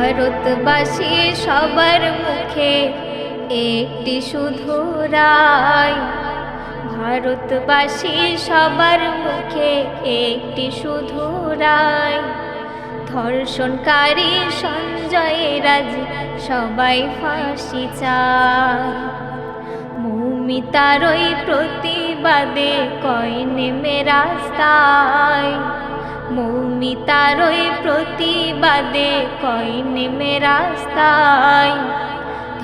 ভারতবাসী সবার মুখে একটি শুধু রায়। ভারতবাসী সবার মুখে একটি শুধু রায়। ধর্ষণকারী সঞ্জয় রাজ সবাই ফাঁসি চায়। মৌমিতার ওই প্রতিবাদে কয় নেমে রাস্তায় মৌমিতার ওই প্রতিবাদে কয় নেমে রাস্তায়।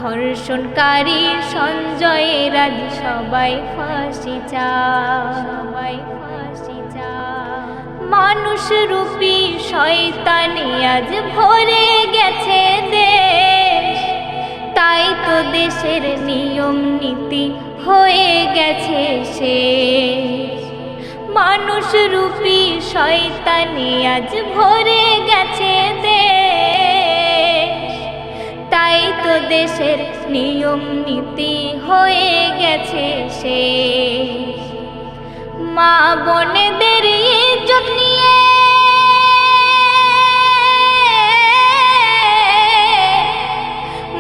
ধর্ষণকারী সঞ্জয় রাজ সবাই ফাঁসি চায়। সবাই ফাঁসি চায়। মানুষ রূপী শয়তানি আজ ভরে গেছে দেশ। তাই তো দেশের নিয়ম নীতি হয়ে গেছে শেষ। মানুষ রূপী শয়তানি আজ ভরে গেছে তাই তো দেশের নিয়ম নীতি হয়ে গেছে শেষ। মা বোনেদের ইজ্জত নিয়ে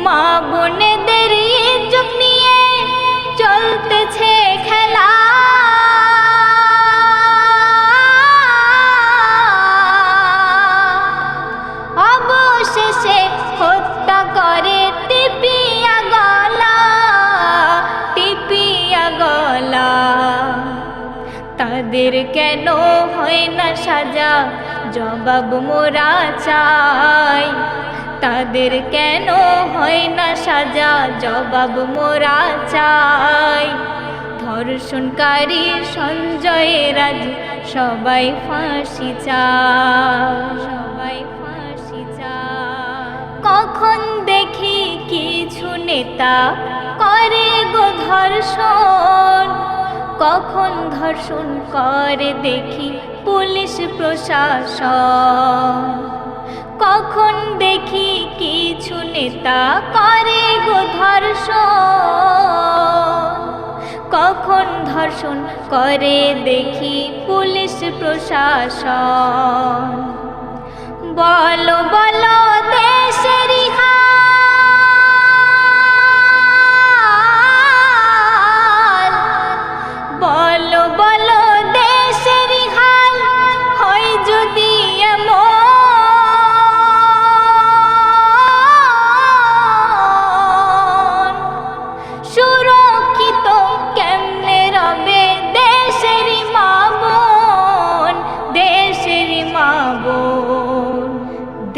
মা বোনেদের ইজ্জত নিয়ে চলতেছে তাদের কেন হয় না সাজা? জবাব মোরা চাই। তাদের কেন হয় না সাজা? জবাব মোরা চাই। ধর্ষণকারী সঞ্জয় রাজ, সবাই ফাঁসি চায়। সবাই ফাঁসি চায়। কখন দেখি কিছু নেতা করে গো ধর্ষণ? কখন ধর্ষণ করে দেখি পুলিশ প্রশাসন। কখন দেখি কিছু নেতা করে গো ধর্ষণ। কখন ধর্ষণ করে দেখি পুলিশ প্রশাসন। বলো বলো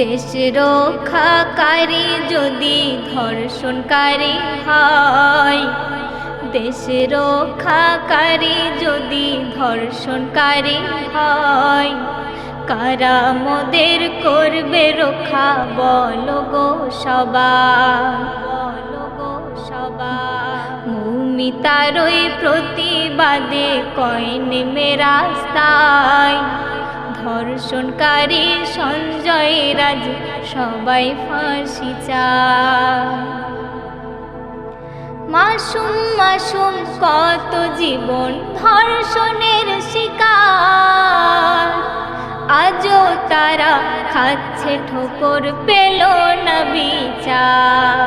দেশ রক্ষাকারী যদি ধর্ষণকারী হয়। দেশ রক্ষাকারী যদি ধর্ষণকারী হয়। কারা মোদের করবে রক্ষা, বলো গো সবাই বলো গো সবাই মৌমিতার ওই প্রতিবাদে কয় নেমে রাস্তায় ধর্ষণকারী সঞ্জয় রাজ সবাই ফাঁসি মাসুম মাসুম, কত জীবন ধর্ষণের শিকার। আজও তারা খাচ্ছে ঠোকর, পেল না বিচার।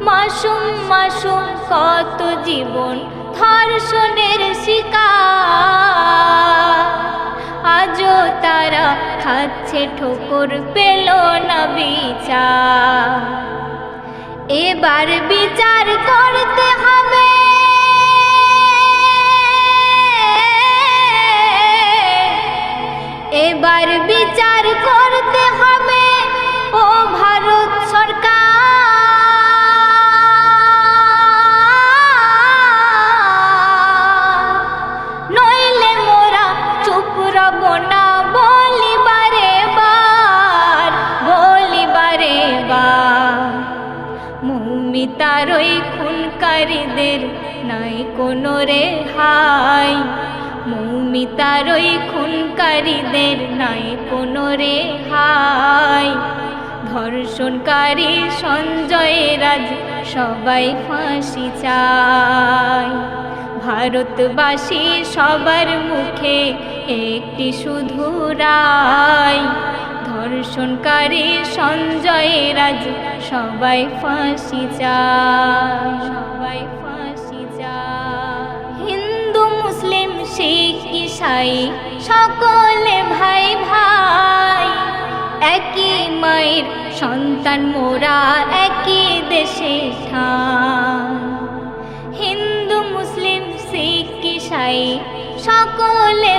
মাসুম মাসুম, কত জীবন ধর্ষণের শিকার। খাচ্ছে ঠোকর পেল না বিচার। এবার বিচার করতে হবে। মৌমিতার ওই খুনকারীদের নাই কোনো রেহাই। মৌমিতার ওই খুনকারীদের নাই কোনো রেহাই। ধর্ষণকারী সঞ্জয় রাজ সবাই ফাঁসি চায়। ভারতবাসী সবার মুখে একটি শুধু রায়। ধর্ষণকারী সঞ্জয় রাজ সবাই ফাঁসি চায়। সবাই ফাঁসি চায়। হিন্দু, মুসলিম, শিখ, ইসাই, সকলে ভাই ভাই। একই মায়ের সন্তান মোরা একই দেশে হিন্দু, মুসলিম, শিখ, ইসাই, সকলে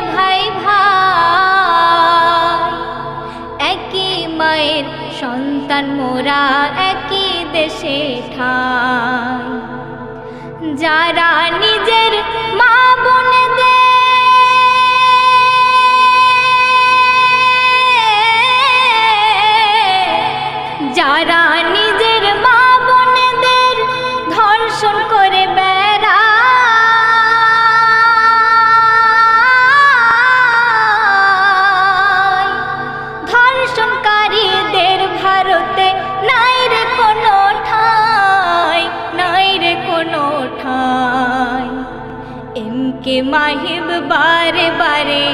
সন্তান মোরা একই দেশে ঠাই। যারা নিজের মা বোনদের এমকে মাহিব বারে বারে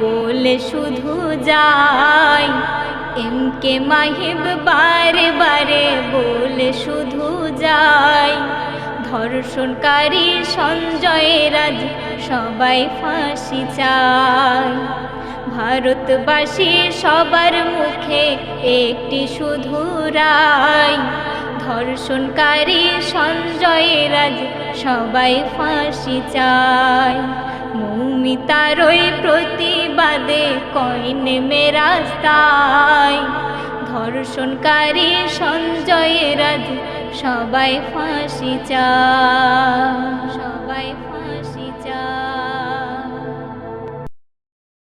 বলে শুধু যায় এমকে মাহিব বারে বারে বলে শুধু যায় ধর্ষণকারী সঞ্জয় রাজ সবাই ফাঁসি চায় ভারতবাসী সবার মুখে একটি শুধু রায় ধর্ষণকারী সঞ্জয় রাজ সবাই ফাঁসি চায়। মৌমিতার ওই প্রতিবাদে কয়নে মেরাস্তায় ধর্ষণকারী সঞ্জয় রাজ সবাই ফাঁসি চায়। সবাই